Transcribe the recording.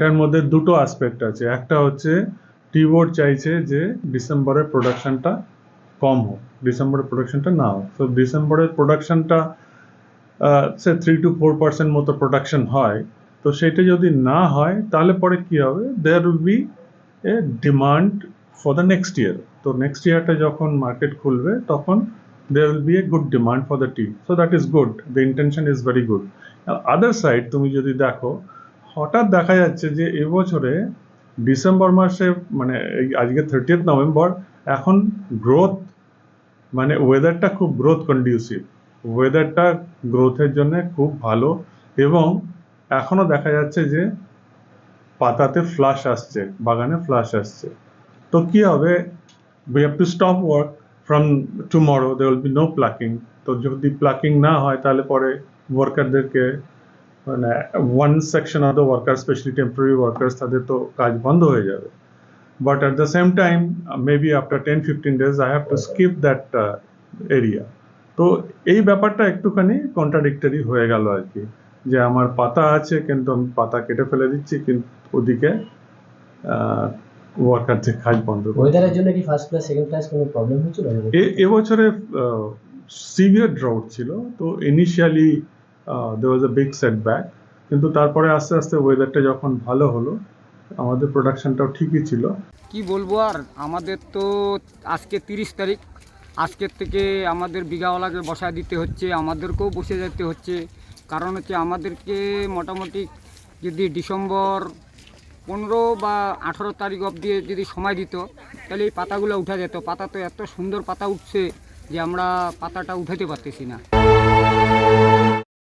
ওইটার মধ্যে দুটো আসপেক্ট আছে একটা হচ্ছে টি বোর্ড চাইছে যে ডিসেম্বরের প্রোডাকশনটা কম হোক, ডিসেম্বরের প্রোডাকশনটা না হোক তো ডিসেম্বরের প্রোডাকশনটা সে থ্রি টু ফোর পার্সেন্ট মতো প্রোডাকশন হয় তো সেটা যদি না হয়, তাহলে পরে কি হবে there will be a demand for the next year তো নেক্সট ইয়ারটা যখন মার্কেট খুলবে, তখন there will be a good demand for the tea. So that is good. The intention is very good. Other side তুমি যদি দেখো হঠাৎ দেখা যাচ্ছে যে এবছরে ডিসেম্বর মাসে মানে এই আজকে থার্টিয়েথ নভেম্বর, এখন গ্রোথ মানে ওয়েদারটা খুব গ্রোথ কন্ডিউসিভ ওয়েদারটা গ্রোথের জন্য খুব ভালো এবং এখনও দেখা যাচ্ছে যে পাতাতে ফ্লাশ আসছে, বাগানে ফ্লাশ আসছে। তো কি হবে? We have to stop work from tomorrow, there will be no plucking তো যদি প্লাকিং না হয়, তাহলে পরে ওয়ার্কারদেরকে মানে one section of the worker specially temporary workers তাদের তো কাজ বন্ধ হয়ে যাবে। But at the same time maybe after ten fifteen days I have to skip that area তো এই ব্যাপারটা একটুখানি কন্ট্রাডিক্টরি হয়ে গেল আর কি। যে আমার পাতা আছে কিন্তু আমি পাতা কেটে ফেলে দিচ্ছি কিন্তু ওদিকে ওয়ার্কারদের কাজ বন্ধ ওয়েদারের জন্য কি ফার্স্ট ক্লাস সেকেন্ড ক্লাস কোনো প্রবলেম হয়েছিল? এবছরে সিভিয়ার ড্রাউট ছিল। তো initially they was a big setback কিন্তু তারপরে আস্তে আস্তে ওয়েদারটা যখন ভালো হলো, আমাদের প্রোডাকশনটাও ঠিকই ছিল। কি বলব আর, আমাদের তো আজকে তিরিশ তারিখ আজকের থেকে আমাদের বিঘাওয়ালাকে বসায় দিতে হচ্ছে, আমাদেরকেও বসে যেতে হচ্ছে। কারণ হচ্ছে আমাদেরকে মোটামুটি যদি ডিসেম্বর পনেরো বা আঠেরো তারিখ অবধি যদি সময় দিত, তাহলে এই পাতাগুলো উঠা যেত। পাতা তো এত সুন্দর পাতা উঠছে যে আমরা পাতাটা উঠাতে পারতেছি না।